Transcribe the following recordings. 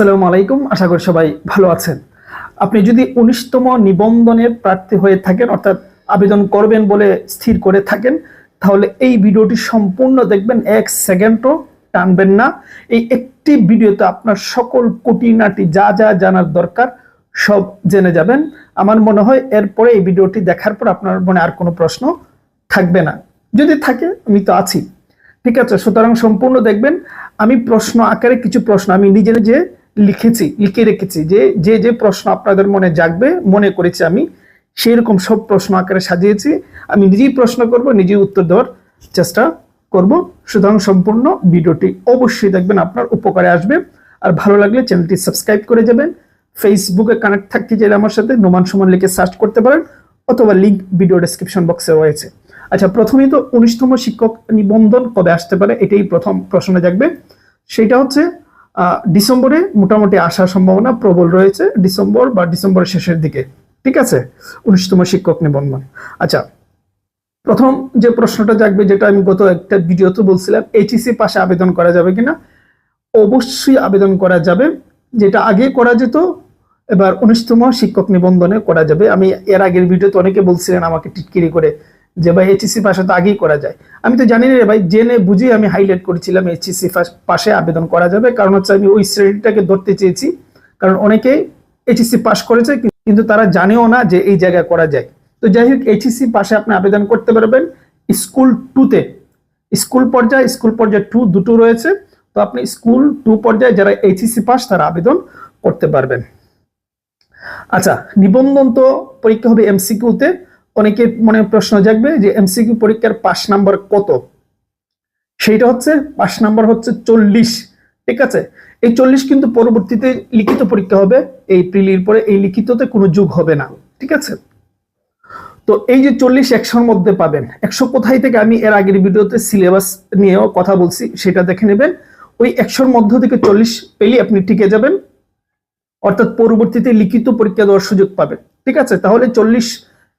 আসসালামু আলাইকুম, আশা করি সবাই ভালো আছেন। আপনি যদি উনিশতম নিবন্ধনের প্রার্থী হয়ে থাকেন, অর্থাৎ আবেদন করবেন বলে স্থির করে থাকেন, তাহলে এই ভিডিওটি সম্পূর্ণ দেখবেন, এক সেকেন্ডও টানবেন না। এই একটি ভিডিওতে আপনার সকল কুটিনাটি যা যা জানার দরকার সব জেনে যাবেন। আমার মনে হয় এরপরে এই ভিডিওটি দেখার পর আপনার মনে আর কোনো প্রশ্ন থাকবে না। যদি থাকে, আমি তো আছি। ঠিক আছে, সুতরাং সম্পূর্ণ দেখবেন। আমি প্রশ্ন আকারে কিছু প্রশ্ন, আমি নিজে নিজে লিখেছি, লিখে রেখেছি যে যে যে প্রশ্ন আপনাদের মনে জাগবে, মনে করেছি আমি সেই রকম সব প্রশ্ন আকারে সাজিয়েছি। আমি নিজেই প্রশ্ন করব, নিজেই উত্তর দেওয়ার চেষ্টা করব। সুতরাং সম্পূর্ণ ভিডিওটি অবশ্যই দেখবেন, আপনার উপকারে আসবে। আর ভালো লাগলে চ্যানেলটি সাবস্ক্রাইব করে যাবেন। ফেসবুকে কানেক্ট থাকতে চাইলে আমার সাথে নোমান সমান লিখে সার্চ করতে পারেন, অথবা লিঙ্ক ভিডিও ডেসক্রিপশন বক্সে রয়েছে। আচ্ছা প্রথমেই তো উনিশতম শিক্ষক নিবন্ধন কবে আসতে পারে? এটাই প্রথম প্রশ্নে জাগবে। সেটা হচ্ছে ডিসেম্বরে মোটামুটি আসার সম্ভাবনা প্রবল রয়েছে ডিসেম্বর বা ডিসেম্বরের শেষের দিকে, ঠিক আছে? উনিশতম শিক্ষক নিবন্ধন। আচ্ছা প্রথম যে প্রশ্নটা জাগবে যেটা আমি গত একটা ভিডিওতে বলছিলাম এইচএসি পাশে আবেদন করা যাবে কিনা? অবশ্যই আবেদন করা যাবে। যেটা আগে করা যেত, এবার উনিশতম শিক্ষক নিবন্ধনে করা যাবে। আমি এর আগের ভিডিওতে অনেকে বলছিলেন আমাকে টিটকিরি করে যে ভাই এইচএসসি পাশে তো আগেই করা যায়। আমি তো জানি না রে ভাই, জেনে বুঝে আমি হাইলাইট করেছিলাম এইচএসসি পাশে আবেদন করা যাবে। কারণ হচ্ছে আমি ওই শ্রেণীটাকে ধরতে চেয়েছি। কারণ অনেকেই এইচএসসি পাশ করেছে কিন্তু তারা জানেও না যে এই জায়গায় করা যায়। তো যাই হোক এইচএসসি পাশে আপনি আবেদন করতে পারবেন স্কুল টুতে স্কুল পর্যায়ে স্কুল পর্যায়ে টু দুটো রয়েছে। তো আপনি স্কুল টু পর্যায়ে যারা এইচএসসি পাস তারা আবেদন করতে পারবেন। আচ্ছা নিবন্ধন তো পরীক্ষা হবে এমসিকিউতে অনেকে মনে প্রশ্ন জাগবে যে এমসিকিউ পরীক্ষার পাস নাম্বার কত? সেইটা হচ্ছে পাস নাম্বার হচ্ছে চল্লিশ, ঠিক আছে? এই চল্লিশ কিন্তু পরবর্তীতে লিখিত পরীক্ষা হবে, এই প্রিলির পরে এই লিখিততে কোনো যুগ হবে না, ঠিক আছে? তো এই যে চল্লিশ একশোর মধ্যে পাবেন, একশো কোথায় থেকে আমি এর আগের ভিডিওতে সিলেবাস নিয়েও কথা বলছি, সেটা দেখে নেবেন। ওই একশোর মধ্য থেকে চল্লিশ পেলে আপনি টিকে যাবেন, অর্থাৎ পরবর্তীতে লিখিত পরীক্ষা দেওয়ার সুযোগ পাবেন, ঠিক আছে? তাহলে চল্লিশ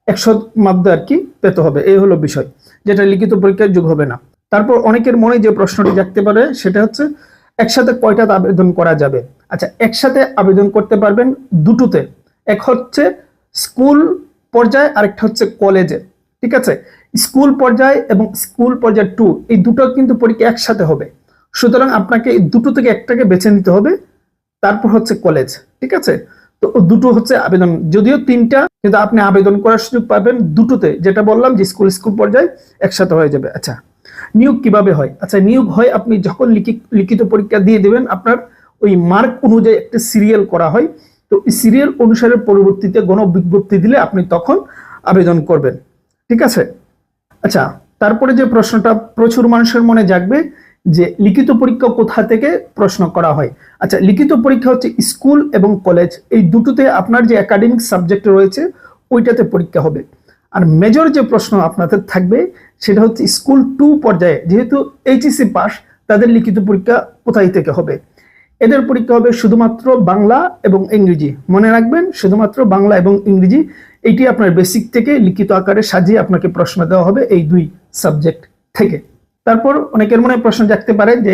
একশো মধ্যে আর কি পেতে হবে, এই হলো বিষয়। যেটা লিখিত পরীক্ষার যুগ হবে না। তারপর অনেকের মনে যে প্রশ্নটি জাগতে পারে, সেটা হচ্ছে একসাথে কয়টা আবেদন করা যাবে? আচ্ছা একসাথে আবেদন করতে পারবেন দুটোতে। এক হচ্ছে স্কুল পর্যায়ে, আরেকটা হচ্ছে কলেজে। ঠিক আছে? স্কুল পর্যায়ে এবং স্কুল পর্যায়ে টু, এই দুটো কিন্তু পরীক্ষা একসাথে হবে। সুতরাং আপনাকে এই দুটো থেকে একটাকে বেছে নিতে হবে। তারপর হচ্ছে কলেজ। ঠিক আছে? তো দুটো হচ্ছে আবেদন। যদিও তিনটা, কিন্তু আপনি আবেদন করার সুযোগ পাবেন দুটোতে। যেটা বললাম যে স্কুল স্কুল পর্যায়ে একসাথে হয়ে যাবে। আচ্ছা নিয়োগ কীভাবে হয়? আচ্ছা নিয়োগ হয় আপনি যখন লিখি- লিখিত পরীক্ষা দিয়ে দেবেন, আপনার ওই মার্ক অনুযায়ী একটা সিরিয়াল করা হয়। তো সিরিয়াল অনুসারে পরবর্তীতে গণ বিজ্ঞপ্তি দিলে আপনি তখন আবেদন করবেন। ঠিক আছে? আচ্ছা তারপরে যে প্রশ্নটা, প্রচুর মানুষের মনে জাগবে যে লিখিত পরীক্ষা কোথা থেকে প্রশ্ন করা হয়। আচ্ছা লিখিত পরীক্ষা হচ্ছে স্কুল এবং কলেজ, এই দুটোতে আপনার যে একাডেমিক সাবজেক্ট রয়েছে, ওইটাতে পরীক্ষা হবে। আর মেজর যে প্রশ্ন আপনাদের থাকবে, সেটা হচ্ছে স্কুল টু পর্যায়ে, যেহেতু এইচএসসি পাস, তাদের লিখিত পরীক্ষা কোথায় থেকে হবে? এদের পরীক্ষা হবে শুধুমাত্র বাংলা এবং ইংরেজি। মনে রাখবেন, শুধুমাত্র বাংলা এবং ইংরেজি, এইটি আপনার বেসিক থেকে লিখিত আকারে সাজিয়ে আপনাকে প্রশ্ন দেওয়া হবে এই দুই সাবজেক্ট থেকে। তারপর অনেকের মনে প্রশ্ন জাগতে পারে যে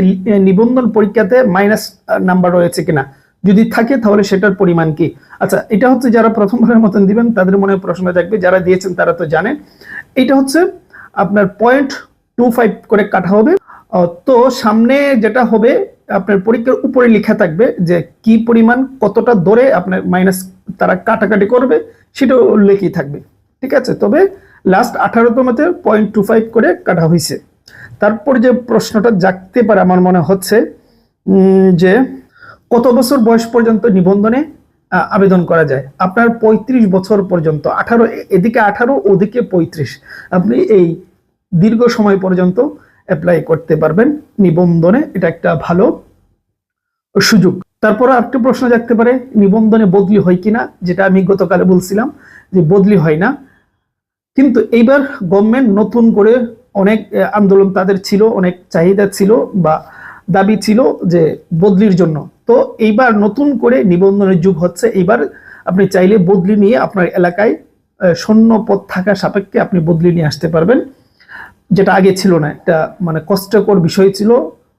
নিবন্ধন পরীক্ষাতে মাইনাস নাম্বার রয়েছে কিনা? যদি থাকে, তাহলে সেটার পরিমাণ কি? আচ্ছা এটা হচ্ছে যারা প্রথমবারের মতন দিবেন, তাদের মনে প্রশ্ন জাগবে, যারা দিয়েছেন তারা তো জানেন। এটা হচ্ছে আপনার পয়েন্ট টু ফাইভ করে কাটা হবে। তো সামনে যেটা হবে, আপনার পরীক্ষার উপরে লেখা থাকবে যে, কি পরিমাণ, কতটা দরে আপনার মাইনাস তারা কাটাকাটি করবে সেটা উল্লেখই থাকবে। ঠিক আছে? তবে লাস্ট আঠারোতমতে পয়েন্ট টু ফাইভ করে কাটা হয়েছে তারপর যে প্রশ্নটা জাগতে পারে, আমার মনে হচ্ছে যে কত বছর বয়স পর্যন্ত নিবন্ধনে আবেদন করা যায়? আপনার ৩৫ বছর পর্যন্ত, আঠারো, এদিকে আঠারো, ওদিকে পঁয়ত্রিশ। আপনি এই দীর্ঘ সময় পর্যন্ত অ্যাপ্লাই করতে পারবেন নিবন্ধনে, এটা একটা ভালো সুযোগ। তারপর একটা প্রশ্ন জাগতে পারে, নিবন্ধনে বদলি হয় কিনা? যেটা আমি গতকালে বলছিলাম যে বদলি হয় না। কিন্তু এইবার গভর্নমেন্ট নতুন করে অনেক আন্দোলন তাদের ছিল, অনেক চাহিদা ছিল বা দাবি ছিল যে বদলির জন্য। তো এইবার নতুন করে নিবন্ধনের যুগ হচ্ছে, এইবার আপনি চাইলে বদলি নিয়ে আপনার এলাকায় শূন্য পদ থাকা সাপেক্ষে আপনি বদলি নিয়ে আসতে পারবেন। যেটা আগে ছিল না, একটা মানে কষ্টকর বিষয় ছিল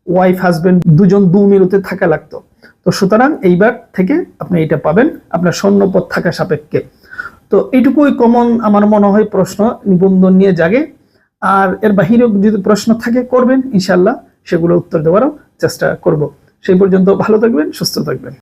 ওয়াইফ হাজবেন্ড দুজন দু মেরুতে থাকা লাগতো। তো সুতরাং এইবার থেকে আপনি এটা পাবেন, আপনার স্বর্ণপদ থাকা সাপেক্ষে। তো এইটুকুই কমন আমার মনে হয় প্রশ্ন, নিবন্ধন নিয়ে জাগে। আর এর বাহিরেও যদি প্রশ্ন থাকে, করবেন ইনশাল্লাহ সেগুলো উত্তর দেওয়ারও চেষ্টা করব। সেই পর্যন্ত ভালো থাকবেন, সুস্থ থাকবেন।